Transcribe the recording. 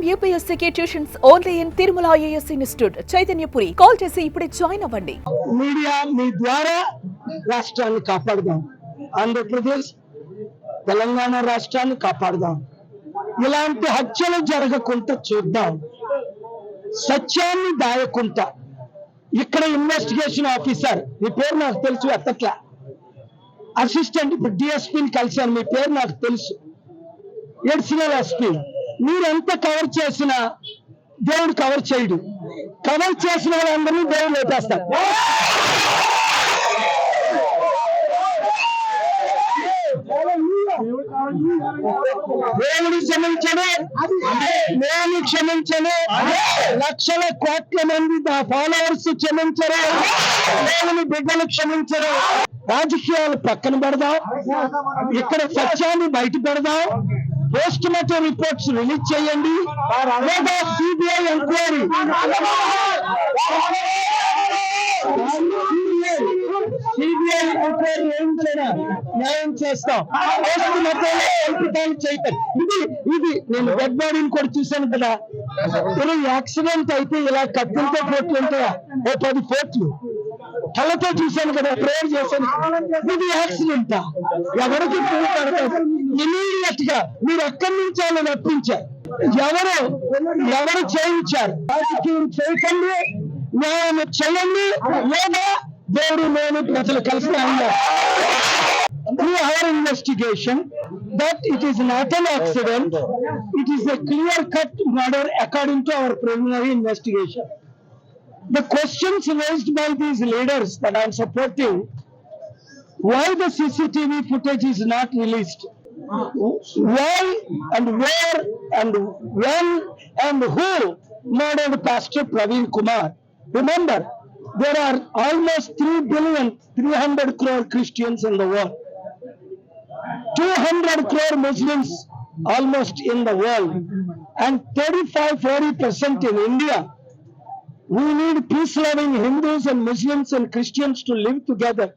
I'm యూపీఎస్సీకి tuitions only in Tirumala IAS institute Chaitanyapuri call చేసి ఇప్పుడే join అవ్వండి. Media మీ ద్వారా రాష్ట్రాన్ని కాపాడుదాం. ఆంధ్రప్రదేశ్ తెలంగాణ రాష్ట్రాన్ని కాపాడుదాం. ఇలాంటి హత్యలు జరగకుండా చూద్దాం. సత్యాన్ని దాయకుంటా ఇక్కడ ఇన్వెస్టిగేషన్ ఆఫీసర్ మీ పేరు నాకు తెలుసు ఎత్తట్లా. అసిస్టెంట్ ఇప్పుడు డిఎస్పీని కలిశాను మీ పేరు నాకు తెలుసు. ఎడిషనల్ ఎస్పీ మీరు ఎంత కవర్ చేసినా దేవుడు కవర్ చేయడు. కవర్ చేసిన వాళ్ళందరినీ దేవుడు లేపేస్తాడు. దేవుడు క్షమించడు నేను క్షమించను. లక్షల కోట్ల మంది నా ఫాలోవర్స్ క్షమించరు. దేవుని బిడ్డలు క్షమించరు. రాజకీయాలు పక్కన పెడదాం. ఇక్కడ సత్యాన్ని బయట పెడదాం. పోస్ట్ మార్టం రిపోర్ట్స్ రిలీజ్ చేయండి. లేదా సిబిఐ ఎంక్వైరీ సిబిఐ ఎంక్వైరీ ఏం చేయడా న్యాయం చేస్తాం. పోస్ట్ మార్టం ఎంపికలు చేయటం. ఇది ఇది నేను డెడ్ బాడీని కూడా చూశాను కదా. యాక్సిడెంట్ అయితే ఇలా కత్తులతో పోట్లు ఉంటాయా? ఓ పది పోట్లు. కళ్ళతో చూశాను కదా ప్రేయర్ చేశాను ఇది యాక్సిడెంట్? ఎవరికి ఇమీడియట్గా మీరు ఎక్కడి నుంచి ఆయన నప్పించారు ఎవరు? ఎవరు చేయించారు? రాజకీయం చేయకండి న్యాయం చేయండి లేదా దేవుడు నేను ప్రజలు కలిసి our investigation that it is not an accident it is a clear cut murder according to our preliminary investigation The questions raised by these leaders that I am supporting, why the CCTV footage is not released? Why and where and when and who murdered Pastor Praveen Kumar? Remember, there are almost 3 billion, 300 crore Christians in the world. 200 crore Muslims almost in the world and 35-40% in India. We need peace-loving Hindus and Muslims and Christians to live together.